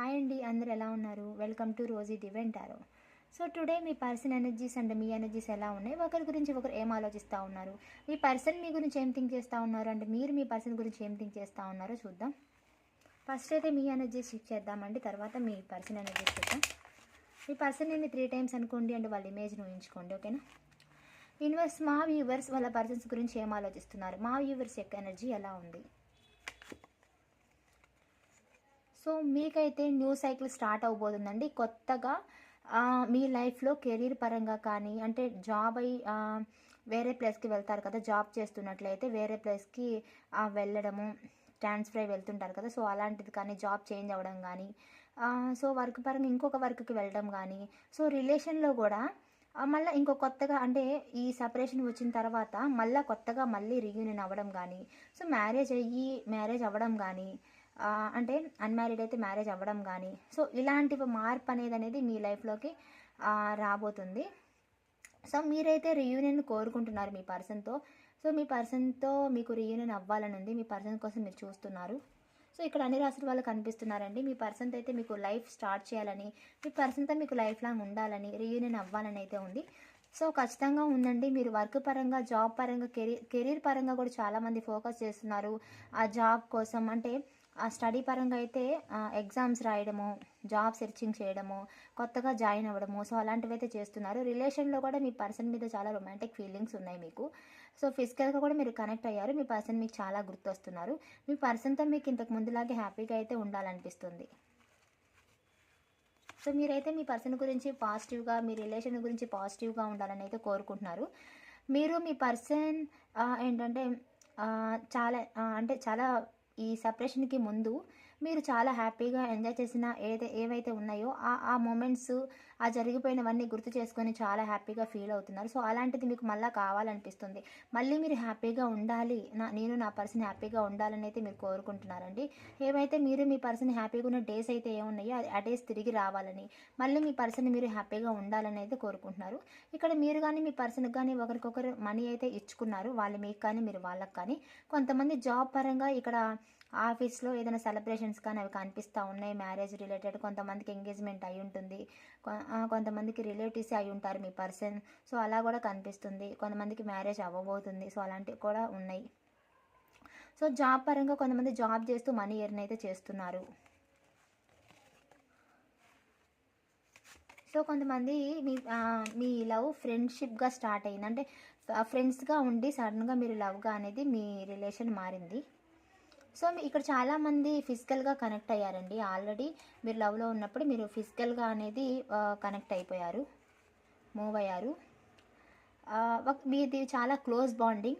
Hi అండి అందరు ఎలా ఉన్నారు? Welcome to Rosy divine tarot so today me person energies and మీ ఎనర్జీస్ ఎలా ఉన్నాయి? ఒకరి గురించి ఒకరు ఏం ఆలోచిస్తూ ఉన్నారు? మీ పర్సన్ మీ గురించి ఏం థింక్ చేస్తూ ఉన్నారు? అండ్ మీరు మీ పర్సన్ గురించి ఏం థింక్ చేస్తూ ఉన్నారో చూద్దాం. ఫస్ట్ అయితే మీ ఎనర్జీస్ చెక్ చేద్దామండి తర్వాత మీ పర్సన్ ఎనర్జీస్ చూద్దాం. మీ పర్సన్ నేను త్రీ టైమ్స్ అనుకోండి అండ్ వాళ్ళ ఇమేజ్ను ఊహించుకోండి ఓకేనా యూనివర్స్ మా వ్యూవర్స్ వాళ్ళ పర్సన్స్ గురించి ఏం ఆలోచిస్తున్నారు? మా వ్యూవర్స్ యొక్క ఎనర్జీ ఎలా ఉంది? సో మీకైతే న్యూ సైకిల్ స్టార్ట్ అవబోతుందండి. కొత్తగా మీ లైఫ్లో కెరీర్ పరంగా కానీ అంటే జాబ్ అయి వేరే ప్లేస్కి వెళ్తారు కదా జాబ్ చేస్తున్నట్లయితే వేరే ప్లేస్కి వెళ్ళడము ట్రాన్స్ఫర్ అయి వెళ్తుంటారు కదా సో అలాంటిది కానీ జాబ్ చేంజ్ అవ్వడం కానీ సో వర్క్ పరంగా ఇంకొక వర్క్కి వెళ్ళడం కానీ సో రిలేషన్లో కూడా మళ్ళీ ఇంకో కొత్తగా అంటే ఈ సపరేషన్ వచ్చిన తర్వాత మళ్ళీ కొత్తగా మళ్ళీ రీయూనియన్ అవ్వడం కానీ సో మ్యారేజ్ అయ్యి మ్యారేజ్ అవ్వడం కానీ అంటే అన్మ్యారీడ్ అయితే మ్యారేజ్ అవ్వడం కానీ సో ఇలాంటి మార్పు అనేది అనేది మీ లైఫ్లోకి రాబోతుంది. సో మీరైతే రియూనియన్ కోరుకుంటున్నారు మీ పర్సన్తో సో మీ పర్సన్తో మీకు రియూనియన్ అవ్వాలని ఉంది. మీ పర్సన్ కోసం మీరు చూస్తున్నారు. సో ఇక్కడ అన్ని రాసిన వాళ్ళు కనిపిస్తున్నారండి. మీ పర్సన్తో అయితే మీకు లైఫ్ స్టార్ట్ చేయాలని మీ పర్సన్తో మీకు లైఫ్ లాంగ్ ఉండాలని రియూనియన్ అవ్వాలని అయితే ఉంది. సో ఖచ్చితంగా ఉందండి. మీరు వర్క్ పరంగా జాబ్ పరంగా కెరీర్ కెరీర్ పరంగా కూడా చాలామంది ఫోకస్ చేస్తున్నారు. ఆ జాబ్ కోసం అంటే ఆ స్టడీ పరంగా అయితే ఎగ్జామ్స్ రాయడము జాబ్ సెర్చింగ్ చేయడము కొత్తగా జాయిన్ అవ్వడము సో అలాంటివి అయితే చేస్తున్నారు. రిలేషన్లో కూడా మీ పర్సన్ మీద చాలా రొమాంటిక్ ఫీలింగ్స్ ఉన్నాయి మీకు. సో ఫిజికల్గా కూడా మీరు కనెక్ట్ అయ్యారు. మీ పర్సన్ మీకు చాలా గుర్తొస్తున్నారు. మీ పర్సన్తో మీకు ఇంతకు ముందులాగే హ్యాపీగా అయితే ఉండాలనిపిస్తుంది. సో మీరైతే మీ పర్సన్ గురించి పాజిటివ్గా మీ రిలేషన్ గురించి పాజిటివ్గా ఉండాలని అయితే కోరుకుంటున్నారు. మీరు మీ పర్సన్ ఏంటంటే చాలా అంటే చాలా ఈ సపరేషన్కి ముందు మీరు చాలా హ్యాపీగా ఎంజాయ్ చేసిన ఏదైతే ఏవైతే ఉన్నాయో ఆ ఆ మూమెంట్స్ ఆ జరిగిపోయినవన్నీ గుర్తు చేసుకొని చాలా హ్యాపీగా ఫీల్ అవుతున్నారు. సో అలాంటిది మీకు మళ్ళీ కావాలనిపిస్తుంది. మళ్ళీ మీరు హ్యాపీగా ఉండాలి. నా నేను నా పర్సన్ హ్యాపీగా ఉండాలని అయితే మీరు కోరుకుంటున్నారండి. ఏవైతే మీరు మీ పర్సన్ హ్యాపీగా ఉన్న డేస్ అయితే ఏమున్నాయో ఆ డేస్ తిరిగి రావాలని మళ్ళీ మీ పర్సన్ మీరు హ్యాపీగా ఉండాలని అయితే కోరుకుంటున్నారు. ఇక్కడ మీరు కానీ మీ పర్సన్కి కానీ ఒకరికొకరు మనీ అయితే ఇచ్చుకున్నారు. వాళ్ళు మీకు కానీ మీరు వాళ్ళకి కానీ. కొంతమంది జాబ్ పరంగా ఇక్కడ ఆఫీస్లో ఏదైనా సెలబ్రేషన్ సెలబ్రేషన్స్ కానీ అవి కనిపిస్తూ ఉన్నాయి. మ్యారేజ్ రిలేటెడ్ కొంతమందికి ఎంగేజ్మెంట్ అయి ఉంటుంది. కొంతమందికి రిలేటివ్స్ అయి ఉంటారు మీ పర్సన్ సో అలా కూడా కనిపిస్తుంది. కొంతమందికి మ్యారేజ్ అవ్వబోతుంది. సో అలాంటివి కూడా ఉన్నాయి. సో జాబ్ పరంగా కొంతమంది జాబ్ చేస్తూ మనీ ఎర్న్ అయితే చేస్తున్నారు. సో కొంతమంది మీ మీ లవ్ ఫ్రెండ్షిప్గా స్టార్ట్ అయింది. అంటే ఫ్రెండ్స్గా ఉండి సడన్గా మీరు లవ్గా అనేది మీ రిలేషన్ మారింది. సో మీ- ఇక్కడ చాలామంది ఫిజికల్గా కనెక్ట్ అయ్యారండి. ఆల్రెడీ మీరు లవ్లో ఉన్నప్పుడు మీరు ఫిజికల్గా అనేది కనెక్ట్ అయిపోయారు. మూవ్ అయ్యారు. మీది చాలా క్లోజ్ బాండింగ్.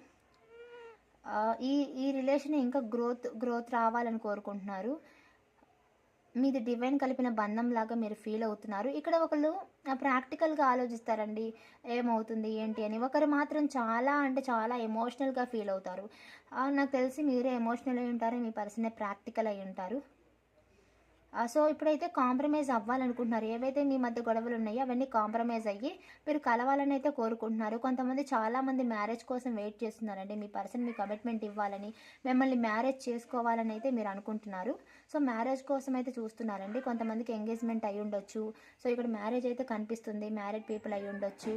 ఈ ఈ రిలేషన్ ఇంకా గ్రోత్ గ్రోత్ రావాలని కోరుకుంటున్నారు. మీది డివైన్ కలిపిన బంధం లాగా మీరు ఫీల్ అవుతున్నారు. ఇక్కడ ఒకళ్ళు ప్రాక్టికల్గా ఆలోచిస్తారండి. ఏమవుతుంది ఏంటి అని. ఒకరు మాత్రం చాలా అంటే చాలా ఎమోషనల్గా ఫీల్ అవుతారు. నాకు తెలిసి మీరే ఎమోషనల్ అయి ఉంటారు మీ పర్సనే ప్రాక్టికల్ అయి ఉంటారు. సో ఇప్పుడైతే కాంప్రమైజ్ అవ్వాలనుకుంటున్నారు. ఏవైతే మీ మధ్య గొడవలు ఉన్నాయో అవన్నీ కాంప్రమైజ్ అయ్యి మీరు కలవాలని అయితే కోరుకుంటున్నారు. కొంతమంది చాలామంది మ్యారేజ్ కోసం వెయిట్ చేస్తున్నారండి. మీ పర్సన్ మీ కమిట్మెంట్ ఇవ్వాలని మిమ్మల్ని మ్యారేజ్ చేసుకోవాలని అయితే మీరు అనుకుంటున్నారు. సో మ్యారేజ్ కోసం అయితే చూస్తున్నారండి. కొంతమందికి ఎంగేజ్మెంట్ అయి ఉండొచ్చు సో ఇక్కడ మ్యారేజ్ అయితే కనిపిస్తుంది. మ్యారేడ్ పీపుల్ అయి ఉండొచ్చు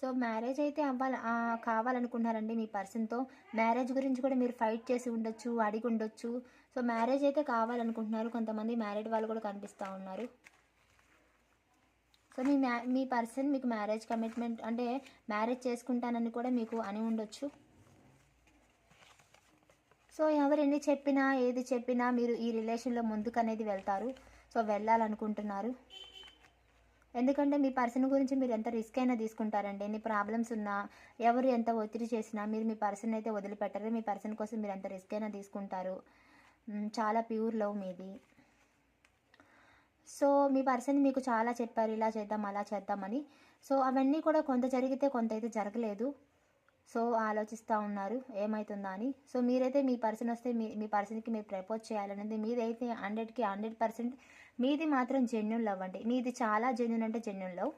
సో మ్యారేజ్ అయితే అవ్వాలి కావాలనుకున్నారండి కావాలనుకుంటున్నారండి మీ పర్సన్తో. మ్యారేజ్ గురించి కూడా మీరు ఫైట్ చేసి ఉండొచ్చు అడిగి ఉండొచ్చు. సో మ్యారేజ్ అయితే కావాలనుకుంటున్నారు. కొంతమంది మ్యారేడ్ వాళ్ళు కూడా కనిపిస్తూ ఉన్నారు. సో మీ మ్యా మీ పర్సన్ మీకు మ్యారేజ్ కమిట్మెంట్ అంటే మ్యారేజ్ చేసుకుంటానని కూడా మీకు అని ఉండొచ్చు. సో ఎవరు ఎన్ని చెప్పినా ఏది చెప్పినా మీరు ఈ రిలేషన్లో ముందుకు అనేది వెళ్తారు. సో వెళ్ళాలనుకుంటున్నారు. ఎందుకంటే మీ పర్సన్ గురించి మీరు ఎంత రిస్క్ అయినా తీసుకుంటారండి. ఎన్ని ప్రాబ్లమ్స్ ఉన్నా ఎవరు ఎంత ఒత్తిడి చేసినా మీరు మీ పర్సన్ అయితే వదిలిపెట్టరు. మీ పర్సన్ కోసం మీరు ఎంత రిస్క్ అయినా తీసుకుంటారు. చాలా ప్యూర్ లవ్ మీది. సో మీ పర్సన్ మీకు చాలా చెప్పారు ఇలా చేద్దాం అలా చేద్దామని. సో అవన్నీ కూడా కొంత జరిగితే కొంత అయితే జరగలేదు. సో ఆలోచిస్తూ ఉన్నారు ఏమవుతుందా అని. సో మీరైతే మీ పర్సన్ వస్తే మీ మీ పర్సన్కి మీరు ప్రపోజ్ చేయాలనేది మీదైతే హండ్రెడ్కి హండ్రెడ్ పర్సెంట్ మీది మాత్రం జెన్యున్ లవ్ అండి. మీది చాలా జెన్యున్ అంటే జెన్యున్ లవ్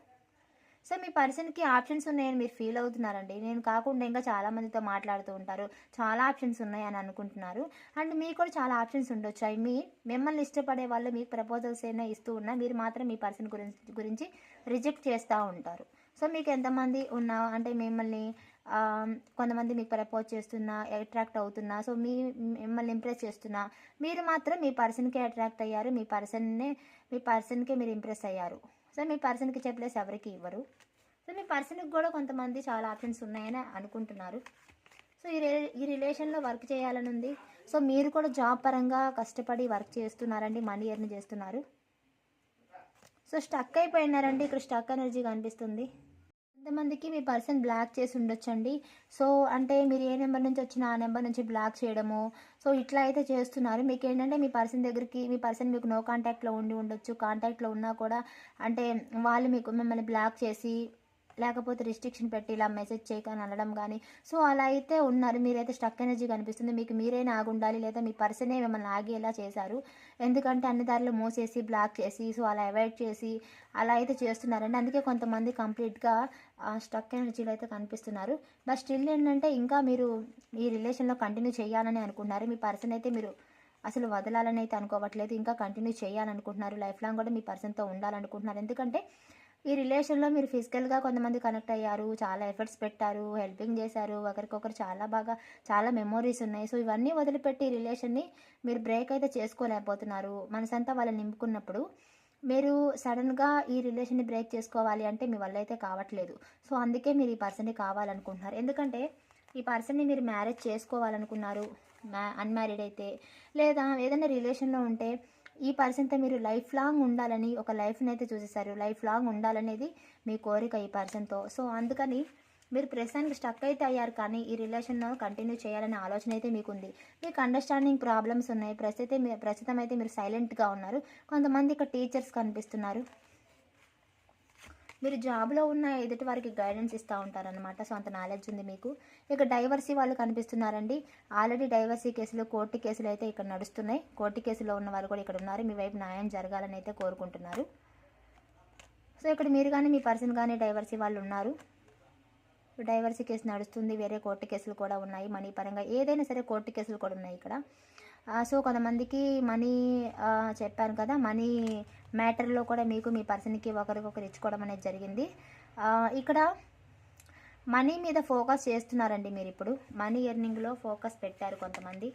సో మీ పర్సన్కి ఆప్షన్స్ ఉన్నాయని మీరు ఫీల్ అవుతున్నారండి. నేను కాకుండా ఇంకా చాలా మందితో మాట్లాడుతూ ఉంటారు. చాలా ఆప్షన్స్ ఉన్నాయని అనుకుంటున్నారు. అండ్ మీకు కూడా చాలా ఆప్షన్స్ ఉండొచ్చు. ఐ మీ మిమ్మల్ని ఇష్టపడే వాళ్ళు మీకు ప్రపోజల్స్ అయినా ఇస్తూ ఉన్నా మీరు మాత్రం మీ పర్సన్ గురించి గురించి రిజెక్ట్ చేస్తూ ఉంటారు. సో మీకు ఎంతమంది ఉన్నా అంటే మిమ్మల్ని కొంతమంది మీకు ప్రపోజ్ చేస్తున్నా అట్రాక్ట్ అవుతున్నా సో మీ మిమ్మల్ని ఇంప్రెస్ చేస్తున్నా మీరు మాత్రం మీ పర్సన్కే అట్రాక్ట్ అయ్యారు మీ పర్సన్నే మీ పర్సన్కే మీరు ఇంప్రెస్ అయ్యారు. సో మీ పర్సన్కి చెప్పలేసి ఎవరికి ఇవ్వరు. సో మీ పర్సన్కి కూడా కొంతమంది చాలా ఆప్షన్స్ ఉన్నాయని అనుకుంటున్నారు. సో ఈ రి ఈ రిలేషన్లో వర్క్ చేయాలని ఉంది. సో మీరు కూడా జాబ్ పరంగా కష్టపడి వర్క్ చేస్తున్నారండి మనీ ఎర్న్ చేస్తున్నారు. సో స్టక్ అయిపోయినారండి ఇక్కడ స్టక్ ఎనర్జీ కనిపిస్తుంది. కొంతమందికి మీ పర్సన్ బ్లాక్ చేసి ఉండొచ్చండి. సో అంటే మీరు ఏ నెంబర్ నుంచి వచ్చినా ఆ నెంబర్ నుంచి బ్లాక్ చేయడము. సో ఇట్లా అయితే చేస్తున్నారు. మీకు ఏంటంటే మీ పర్సన్ దగ్గరికి మీ పర్సన్ మీకు నో కాంటాక్ట్లో ఉండి ఉండొచ్చు. కాంటాక్ట్లో ఉన్నా కూడా అంటే వాళ్ళు మీకు మిమ్మల్ని బ్లాక్ చేసి లేకపోతే రిస్ట్రిక్షన్ పెట్టి ఇలా మెసేజ్ చేయకని అనడం కానీ సో అలా అయితే ఉన్నారు. మీరైతే స్టక్ ఎనర్జీ కనిపిస్తుంది. మీకు మీరైనా ఆగుండాలి లేదా మీ పర్సనే మిమ్మల్ని ఆగేలా చేశారు. ఎందుకంటే అన్ని దారిలో మోసేసి బ్లాక్ చేసి సో అలా అవాయిడ్ చేసి అలా అయితే చేస్తున్నారండి. అందుకే కొంతమంది కంప్లీట్గా స్టక్ ఎనర్జీలో అయితే కనిపిస్తున్నారు. బట్ స్టిల్ ఏంటంటే ఇంకా మీరు ఈ రిలేషన్లో కంటిన్యూ చేయాలని అనుకుంటున్నారు. మీ పర్సన్ అయితే మీరు అసలు వదలాలని అయితే అనుకోవట్లేదు. ఇంకా కంటిన్యూ చేయాలనుకుంటున్నారు. లైఫ్ లాంగ్ కూడా మీ పర్సన్తో ఉండాలనుకుంటున్నారు. ఎందుకంటే ఈ రిలేషన్లో మీరు ఫిజికల్గా కొంతమంది కనెక్ట్ అయ్యారు చాలా ఎఫర్ట్స్ పెట్టారు హెల్పింగ్ చేశారు ఒకరికొకరు చాలా బాగా చాలా మెమోరీస్ ఉన్నాయి. సో ఇవన్నీ వదిలిపెట్టి ఈ రిలేషన్ని మీరు బ్రేక్ అయితే చేసుకోలేకపోతున్నారు. మనసంతా వాళ్ళని నింపుకున్నప్పుడు మీరు సడన్గా ఈ రిలేషన్ని బ్రేక్ చేసుకోవాలి అంటే మీ వల్ల అయితే కావట్లేదు. సో అందుకే మీరు ఈ పర్సన్ని కావాలనుకుంటున్నారు. ఎందుకంటే ఈ పర్సన్ని మీరు మ్యారేజ్ చేసుకోవాలనుకున్నారు మ్యా అన్మ్యారీడ్ అయితే లేదా ఏదైనా రిలేషన్లో ఉంటే ఈ పర్సన్తో మీరు లైఫ్ లాంగ్ ఉండాలని ఒక లైఫ్ని అయితే చూసేసారు లైఫ్ లాంగ్ ఉండాలనేది మీ కోరిక ఈ పర్సన్తో సో అందుకని మీరు ప్రస్తుతానికి స్టక్ అయితే అయ్యారు కానీ ఈ రిలేషన్లో కంటిన్యూ చేయాలనే ఆలోచన అయితే మీకు ఉంది మీకు అండర్స్టాండింగ్ ప్రాబ్లమ్స్ ఉన్నాయి. ప్రస్తుతం మీ- ప్రస్తుతం అయితే మీరు సైలెంట్గా ఉన్నారు. కొంతమంది ఇక్కడ టీచర్స్ కనిపిస్తున్నారు. మీరు జాబ్లో ఉన్న ఎదుటి వారికి గైడెన్స్ ఇస్తూ ఉంటారనమాట సో అంత నాలెడ్జ్ ఉంది మీకు. ఇక డైవర్సీ వాళ్ళు కనిపిస్తున్నారండి. ఆల్రెడీ డైవర్సీ కేసులు కోర్టు కేసులు అయితే ఇక్కడ నడుస్తున్నాయి. కోర్టు కేసులో ఉన్న వారు కూడా ఇక్కడ ఉన్నారు. మీ వైపు న్యాయం జరగాలని అయితే కోరుకుంటున్నారు. సో ఇక్కడ మీరు కానీ మీ పర్సన్ కానీ డైవర్సీ వాళ్ళు ఉన్నారు. డైవర్సీ కేసు నడుస్తుంది. వేరే కోర్టు కేసులు కూడా ఉన్నాయి. మనీ పరంగా ఏదైనా సరే కోర్టు కేసులు కూడా ఉన్నాయి ఇక్కడ. సో కొంతమందికి మనీ చెప్పాను కదా మనీ మ్యాటర్లో కూడా మీకు మీ పర్సన్కి ఒకరికొకరు ఇచ్చుకోవడం అనేది జరిగింది. ఇక్కడ మనీ మీద ఫోకస్ చేస్తున్నారండి మీరు ఇప్పుడు. మనీ ఎర్నింగ్లో ఫోకస్ పెట్టారు కొంతమంది.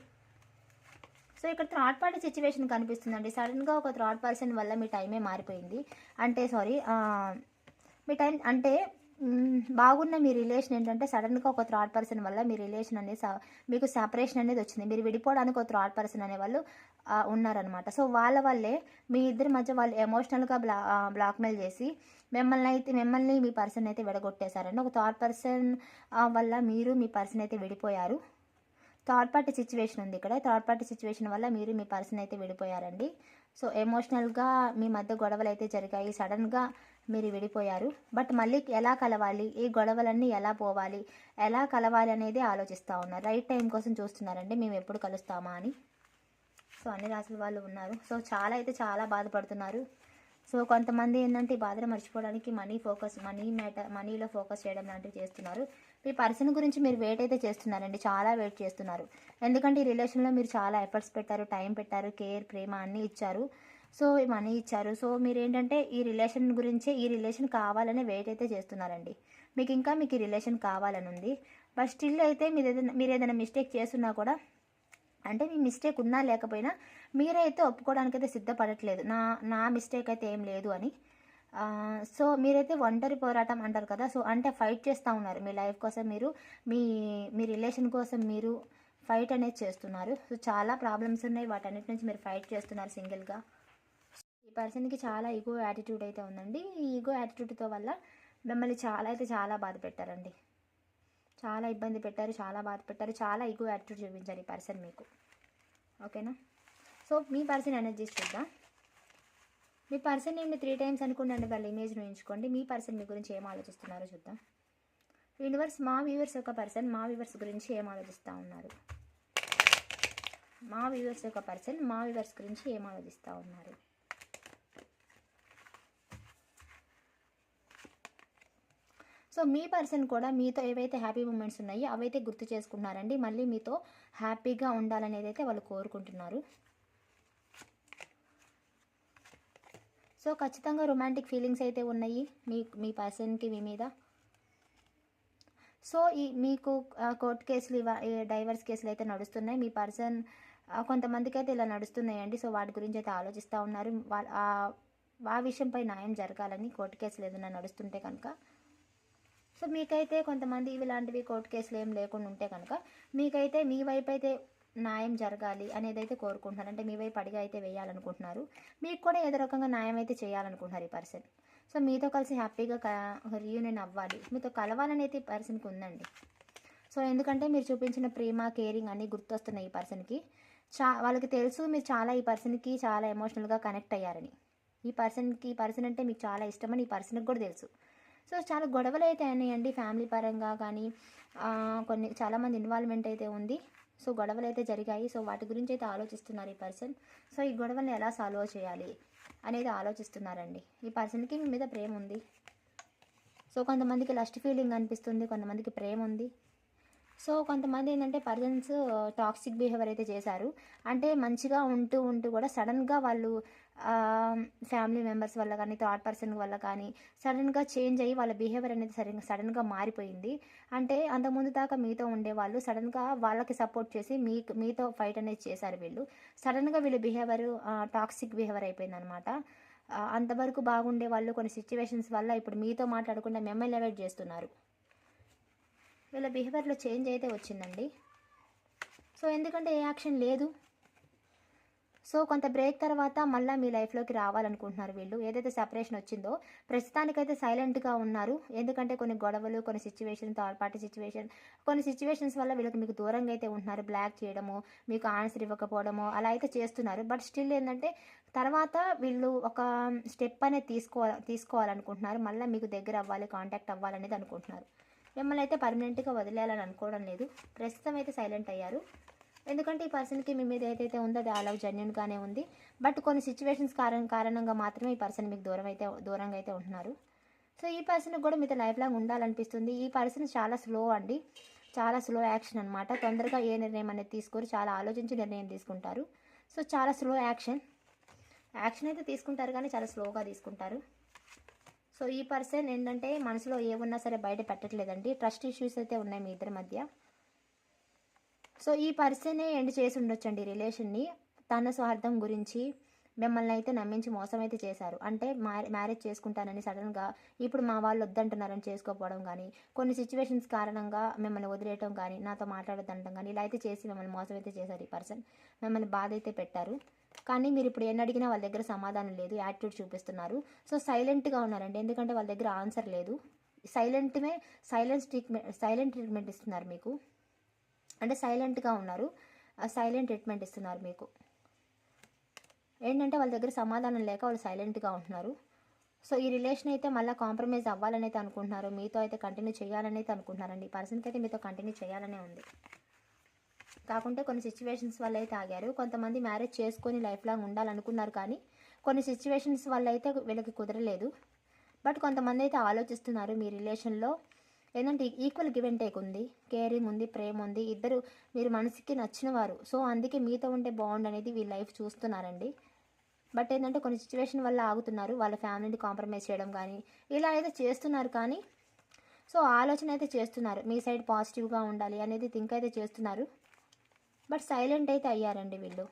సో ఇక్కడ థర్డ్ పార్టీ సిచ్యువేషన్ కనిపిస్తుందండి. సడన్గా ఒక థర్డ్ పర్సన్ వల్ల మీ టైమే మారిపోయింది. అంటే సారీ మీ టైం అంటే బాగున్న మీ రిలేషన్ ఏంటంటే సడన్గా ఒక థర్డ్ పర్సన్ వల్ల మీ రిలేషన్ అనేది స- మీకు సెపరేషన్ అనేది వచ్చింది. మీరు విడిపోవడానికి ఒక థర్డ్ పర్సన్ అనే వాళ్ళు ఉన్నారనమాట సో వాళ్ళ వల్లే మీ ఇద్దరి మధ్య వాళ్ళు ఎమోషనల్గా బ్లా బ్లాక్మెయిల్ చేసి మిమ్మల్ని అయితే మిమ్మల్ని మీ పర్సన్ అయితే విడగొట్టేశారండి ఒక థర్డ్ పర్సన్ వల్ల మీరు మీ పర్సన్ అయితే విడిపోయారు. థర్డ్ పార్టీ సిచ్యువేషన్ ఉంది ఇక్కడ. థర్డ్ పార్టీ సిచ్యువేషన్ వల్ల మీరు మీ పర్సన్ అయితే విడిపోయారండి. సో ఎమోషనల్గా మీ మధ్య గొడవలు అయితే జరిగాయి. సడన్గా మీరు విడిపోయారు. బట్ మళ్ళీ ఎలా కలవాలి? ఈ గొడవలన్నీ ఎలా పోవాలి? ఎలా కలవాలి అనేది ఆలోచిస్తూ ఉన్నారు. రైట్ టైం కోసం చూస్తున్నారండి. మేము ఎప్పుడు కలుస్తామా అని. సో అన్ని రాసుల వాళ్ళు ఉన్నారు. సో చాలా అయితే చాలా బాధపడుతున్నారు. సో కొంతమంది ఏంటంటే ఈ బాధను మర్చిపోవడానికి మనీ ఫోకస్ మనీ మ్యాటర్ మనీలో ఫోకస్ చేయడం లాంటివి చేస్తున్నారు. మీ పర్సన్ గురించి మీరు వెయిట్ అయితే చేస్తున్నారండి. చాలా వెయిట్ చేస్తున్నారు. ఎందుకంటే ఈ రిలేషన్లో మీరు చాలా ఎఫర్ట్స్ పెట్టారు టైం పెట్టారు కేర్ ప్రేమ అన్నీ ఇచ్చారు. సో మనీ ఇచ్చారు. సో మీరు ఏంటంటే ఈ రిలేషన్ గురించి ఈ రిలేషన్ కావాలనే వెయిట్ అయితే చేస్తున్నారండి. మీకు ఇంకా మీకు ఈ రిలేషన్ కావాలని ఉంది బట్ స్టిల్ అయితే మీరు ఏదైనా మీరు ఏదైనా మిస్టేక్ చేస్తున్నా కూడా అంటే మీ మిస్టేక్ ఉన్నా లేకపోయినా మీరైతే ఒప్పుకోవడానికి అయితే సిద్ధపడట్లేదు. నా నా మిస్టేక్ అయితే ఏం లేదు అని. సో మీరైతే ఒంటరి పోరాటం అంటారు కదా. సో అంటే ఫైట్ చేస్తూ ఉన్నారు. మీ లైఫ్ కోసం మీరు మీ మీ రిలేషన్ కోసం మీరు ఫైట్ అనేది చేస్తున్నారు. సో చాలా ప్రాబ్లమ్స్ ఉన్నాయి. వాటన్నిటి నుంచి మీరు ఫైట్ చేస్తున్నారు సింగిల్గా. పర్సన్కి చాలా ఈగో యాటిట్యూడ్ అయితే ఉందండి. ఈ ఈగో యాటిట్యూడ్తో వల్ల మిమ్మల్ని చాలా అయితే చాలా బాధ పెట్టారండి. చాలా ఇబ్బంది పెట్టారు చాలా బాధ పెట్టారు చాలా ఈగో యాటిట్యూడ్ చూపించారు ఈ పర్సన్ మీకు. ఓకేనా? సో మీ పర్సన్ ఎనర్జీస్ చూద్దాం. మీ పర్సన్ నేను త్రీ టైమ్స్ అనుకున్నాను వాళ్ళ ఇమేజ్ను ఎంచుకోండి మీ పర్సన్ మీ గురించి ఏం ఆలోచిస్తున్నారో చూద్దాం. యూనివర్స్ మా వ్యూవర్స్ యొక్క పర్సన్ మా వ్యూవర్స్ గురించి ఏం ఆలోచిస్తూ ఉన్నారు? మా వ్యూవర్స్ యొక్క పర్సన్ మా వ్యూవర్స్ గురించి ఏం ఆలోచిస్తూ ఉన్నారు? సో మీ పర్సన్ కూడా మీతో ఏవైతే హ్యాపీ మూమెంట్స్ ఉన్నాయో అవైతే గుర్తు చేసుకున్నారండి మళ్ళీ మీతో హ్యాపీగా ఉండాలనేది అయితే వాళ్ళు కోరుకుంటున్నారు. సో ఖచ్చితంగా రొమాంటిక్ ఫీలింగ్స్ అయితే ఉన్నాయి మీ మీ పర్సన్కి మీ మీద. సో ఈ మీకు కోర్టు కేసులు ఇవ డైవర్స్ కేసులు అయితే నడుస్తున్నాయి. మీ పర్సన్ కొంతమందికి అయితే ఇలా నడుస్తున్నాయండి. సో వాటి గురించి అయితే ఆలోచిస్తూ ఉన్నారు. వాళ్ళ ఆ విషయంపై న్యాయం జరగాలని కోర్టు కేసులు ఏదైనా నడుస్తుంటే కనుక. సో మీకైతే కొంతమంది ఇలాంటివి కోర్టు కేసులు ఏం లేకుండా ఉంటే కనుక మీకైతే మీ వైపు అయితే న్యాయం జరగాలి అనేది అయితే కోరుకుంటున్నారు. అంటే మీ వైపు అడిగి అయితే వేయాలనుకుంటున్నారు. మీకు కూడా ఏదో రకంగా న్యాయం అయితే చేయాలనుకుంటున్నారు ఈ పర్సన్ సో మీతో కలిసి హ్యాపీగా రీయూనియన్ అవ్వాలి. మీతో కలవాలని అయితే ఈ పర్సన్కి ఉందండి. సో ఎందుకంటే మీరు చూపించిన ప్రేమ కేరింగ్ అన్నీ గుర్తొస్తున్నాయి ఈ పర్సన్కి చా వాళ్ళకి తెలుసు మీరు చాలా ఈ పర్సన్కి చాలా ఎమోషనల్గా కనెక్ట్ అయ్యారని. ఈ పర్సన్కి ఈ పర్సన్ అంటే మీకు చాలా ఇష్టమని ఈ పర్సన్కి కూడా తెలుసు. సో చాలా గొడవలు అయితే అయినాయండి ఫ్యామిలీ పరంగా కానీ కొన్ని చాలామంది ఇన్వాల్వ్మెంట్ అయితే ఉంది. సో గొడవలు అయితే జరిగాయి. సో వాటి గురించి అయితే ఆలోచిస్తున్నారు ఈ పర్సన్ సో ఈ గొడవల్ని ఎలా సాల్వ్ చేయాలి అనేది ఆలోచిస్తున్నారండి. ఈ పర్సన్కి మీ మీద ప్రేమ ఉంది. సో కొంతమందికి లస్ట్ ఫీలింగ్ అనిపిస్తుంది కొంతమందికి ప్రేమ ఉంది. సో కొంతమంది ఏంటంటే పర్సన్స్ టాక్సిక్ బిహేవియర్ అయితే చేశారు. అంటే మంచిగా ఉంటూ ఉంటూ కూడా సడన్గా వాళ్ళు ఫ్యామిలీ మెంబర్స్ వల్ల కానీ థర్డ్ పర్సన్ వల్ల కానీ సడన్గా చేంజ్ అయ్యి వాళ్ళ బిహేవియర్ అనేది సడన్ సడన్గా మారిపోయింది. అంటే అంతకుముందు దాకా మీతో ఉండేవాళ్ళు సడన్గా వాళ్ళకి సపోర్ట్ చేసి మీ మీతో ఫైట్ అనేది చేశారు వీళ్ళు. సడన్గా వీళ్ళ బిహేవియర్ టాక్సిక్ బిహేవియర్ అయిపోయింది అనమాట అంతవరకు బాగుండే వాళ్ళు కొన్ని సిచ్యువేషన్స్ వల్ల ఇప్పుడు మీతో మాట్లాడకుండా మిమ్మల్ని అవాయిడ్ చేస్తున్నారు. వీళ్ళ బిహేవియర్లో చేంజ్ అయితే వచ్చిందండి. సో ఎందుకంటే ఏ యాక్షన్ లేదు. సో కొంత బ్రేక్ తర్వాత మళ్ళీ మీ లైఫ్లోకి రావాలనుకుంటున్నారు వీళ్ళు. ఏదైతే సపరేషన్ వచ్చిందో ప్రస్తుతానికైతే సైలెంట్గా ఉన్నారు. ఎందుకంటే కొన్ని గొడవలు కొన్ని సిచ్యువేషన్ థర్డ్ పార్టీ సిచ్యువేషన్ కొన్ని సిచ్యువేషన్స్ వల్ల వీళ్ళకి మీకు దూరంగా అయితే ఉంటున్నారు. బ్లాక్ చేయడము మీకు ఆన్సర్ ఇవ్వకపోవడము అలా అయితే చేస్తున్నారు. బట్ స్టిల్ ఏంటంటే తర్వాత వీళ్ళు ఒక స్టెప్ అనేది తీసుకోవాలి తీసుకోవాలనుకుంటున్నారు. మళ్ళీ మీకు దగ్గర అవ్వాలి కాంటాక్ట్ అవ్వాలనేది అనుకుంటున్నారు. మిమ్మల్ని అయితే పర్మనెంట్గా వదిలేయాలని అనుకోవడం లేదు. ప్రస్తుతం అయితే సైలెంట్ అయ్యారు. ఎందుకంటే ఈ పర్సన్కి మీ మీద ఏదైతే ఉందో అది అలా జెన్యున్గానే ఉంది. బట్ కొన్ని సిచ్యువేషన్స్ కారణం కారణంగా మాత్రమే ఈ పర్సన్ మీకు దూరం అయితే దూరంగా అయితే ఉంటున్నారు. సో ఈ పర్సన్కి కూడా మీతో లైఫ్ లాంగ్ ఉండాలనిపిస్తుంది. ఈ పర్సన్ చాలా స్లో అండి. చాలా స్లో యాక్షన్ అనమాట తొందరగా ఏ నిర్ణయం అనేది తీసుకొని చాలా ఆలోచించి నిర్ణయం తీసుకుంటారు. సో చాలా స్లో యాక్షన్ యాక్షన్ అయితే తీసుకుంటారు కానీ చాలా స్లోగా తీసుకుంటారు. సో ఈ పర్సన్ ఏంటంటే మనసులో ఏమున్నా సరే బయట పెట్టట్లేదండి. ట్రస్ట్ ఇష్యూస్ అయితే ఉన్నాయి మీ ఇద్దరి మధ్య. సో ఈ పర్సనే ఎండ్ చేసి ఉండొచ్చండి రిలేషన్ని. తన స్వార్థం గురించి మిమ్మల్ని అయితే నమ్మించి మోసం అయితే చేశారు. అంటే మ్యారేజ్ చేసుకుంటానని సడన్గా ఇప్పుడు మా వాళ్ళు వద్దంటున్నారని చేసుకోకపోవడం కానీ కొన్ని సిచ్యువేషన్స్ కారణంగా మిమ్మల్ని వదిలేయటం కానీ నాతో మాట్లాడొద్దంటం కానీ ఇలా అయితే చేసి మిమ్మల్ని మోసం అయితే చేశారు ఈ పర్సన్. మిమ్మల్ని బాధ అయితే పెట్టారు. కానీ మీరు ఇప్పుడు ఏం అడిగినా వాళ్ళ దగ్గర సమాధానం లేదు యాటిట్యూడ్ చూపిస్తున్నారు. సో సైలెంట్గా ఉన్నారండి. ఎందుకంటే వాళ్ళ దగ్గర ఆన్సర్ లేదు. సైలెంట్మే సైలెన్స్ ట్రీట్మెంట్ సైలెంట్ ట్రీట్మెంట్ ఇస్తున్నారు మీకు. అంటే సైలెంట్గా ఉన్నారు. సైలెంట్ ట్రీట్మెంట్ ఇస్తున్నారు మీకు. ఏంటంటే వాళ్ళ దగ్గర సమాధానం లేక వాళ్ళు సైలెంట్గా ఉంటున్నారు. సో ఈ రిలేషన్ అయితే మళ్ళీ కాంప్రమైజ్ అవ్వాలని అయితే అనుకుంటున్నారు. మీతో అయితే కంటిన్యూ చేయాలని అయితే అనుకుంటున్నారండి. ఈ పర్సన్కి అయితే మీతో కంటిన్యూ చేయాలనే ఉంది. కాకుంటే కొన్ని సిచ్యువేషన్స్ వల్ల అయితే ఆగారు కొంతమంది మ్యారేజ్ చేసుకొని లైఫ్ లాంగ్ ఉండాలనుకున్నారు కానీ కొన్ని సిచ్యువేషన్స్ వల్ల అయితే వీళ్ళకి కుదరలేదు. బట్ కొంతమంది అయితే ఆలోచిస్తున్నారు మీ రిలేషన్లో ఏంటంటే ఈక్వల్ గివ్ అండ్ టేక్ ఉంది. కేరింగ్ ఉంది ప్రేమ ఉంది. ఇద్దరు మీరు మనసుకి నచ్చిన వారు. సో అందుకే మీతో ఉంటే బాగుండు అనేది వీళ్ళ లైఫ్ చూస్తున్నారండి. బట్ ఏంటంటే కొన్ని సిచ్యువేషన్ వల్ల ఆగుతున్నారు. వాళ్ళ ఫ్యామిలీని కాంప్రమైజ్ చేయడం కానీ ఇలా అయితే చేస్తున్నారు కానీ సో ఆలోచన అయితే చేస్తున్నారు. మీ సైడ్ పాజిటివ్గా ఉండాలి అనేది థింక్ అయితే చేస్తున్నారు. బట్ సైలెంట్ అయితే అయ్యారండి వీళ్ళు.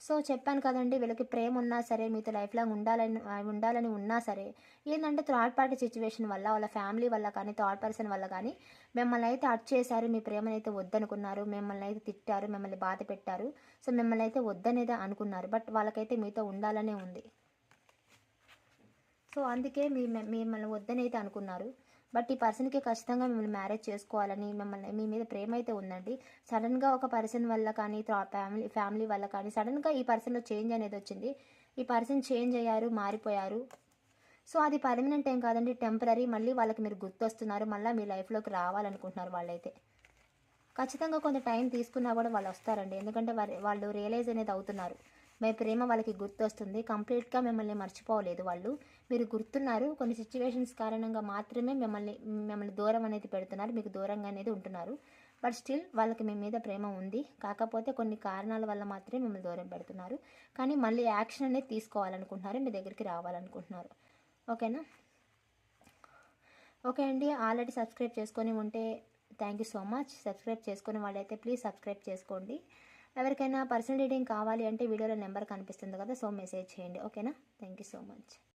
సో చెప్పాను కదండి వీళ్ళకి ప్రేమ ఉన్నా సరే మీతో లైఫ్ లాంగ్ ఉండాలని ఉండాలని ఉన్నా సరే ఏంటంటే థర్డ్ పార్టీ సిచ్యువేషన్ వల్ల వాళ్ళ ఫ్యామిలీ వల్ల కానీ థర్డ్ పర్సన్ వల్ల కానీ మిమ్మల్ని అయితే అట్ చేశారు మీ ప్రేమను అయితే వద్దనుకున్నారు మిమ్మల్ని అయితే తిట్టారు మిమ్మల్ని బాధ పెట్టారు సో మిమ్మల్ని అయితే వద్దనేది అనుకున్నారు బట్ వాళ్ళకైతే మీతో ఉండాలనే ఉంది. సో అందుకే మీ మిమ్మల్ని వద్దనైతే అనుకున్నారు. బట్ ఈ పర్సన్కి ఖచ్చితంగా మిమ్మల్ని మ్యారేజ్ చేసుకోవాలని మిమ్మల్ని మీ మీద ప్రేమ అయితే ఉందండి. సడన్గా ఒక పర్సన్ వల్ల కానీ ఫ్యామిలీ ఫ్యామిలీ వల్ల కానీ సడన్గా ఈ పర్సన్లో చేంజ్ అనేది వచ్చింది. ఈ పర్సన్ చేంజ్ అయ్యారు మారిపోయారు. సో అది పర్మనెంట్ ఏం కాదండి. టెంపరీ మళ్ళీ వాళ్ళకి మీరు గుర్తొస్తున్నారు. మళ్ళీ మీ లైఫ్లోకి రావాలనుకుంటున్నారు వాళ్ళైతే. ఖచ్చితంగా కొంత టైం తీసుకున్నా కూడా వాళ్ళు వస్తారండి. ఎందుకంటే వారి వాళ్ళు రియలైజ్ అనేది అవుతున్నారు. మీ ప్రేమ వాళ్ళకి గుర్తొస్తుంది. కంప్లీట్గా మిమ్మల్ని మర్చిపోలేదు వాళ్ళు. మీరు గుర్తున్నారు. కొన్ని సిచ్యువేషన్స్ కారణంగా మాత్రమే మిమ్మల్ని మిమ్మల్ని దూరం అనేది పెడుతున్నారు. మీకు దూరంగా అనేది ఉంటున్నారు. బట్ స్టిల్ వాళ్ళకి మీ మీద ప్రేమ ఉంది. కాకపోతే కొన్ని కారణాల వల్ల మాత్రమే మిమ్మల్ని దూరం పెడుతున్నారు. కానీ మళ్ళీ యాక్షన్ అనేది తీసుకోవాలనుకుంటున్నారు. మీ దగ్గరికి రావాలనుకుంటున్నారు. ఓకేనా? ఓకే అండి. ఆల్రెడీ సబ్స్క్రైబ్ చేసుకొని ఉంటే thank you so much. Subscribe చేసుకునే వాళ్ళైతే ప్లీజ్ సబ్స్క్రైబ్ చేసుకోండి. ఎవరికైనా పర్సనల్ రీడింగ్ కావాలి అంటే వీడియోలో నెంబర్ కనిపిస్తుంది కదా సో మెసేజ్ చేయండి. ఓకేనా? Thank you so much.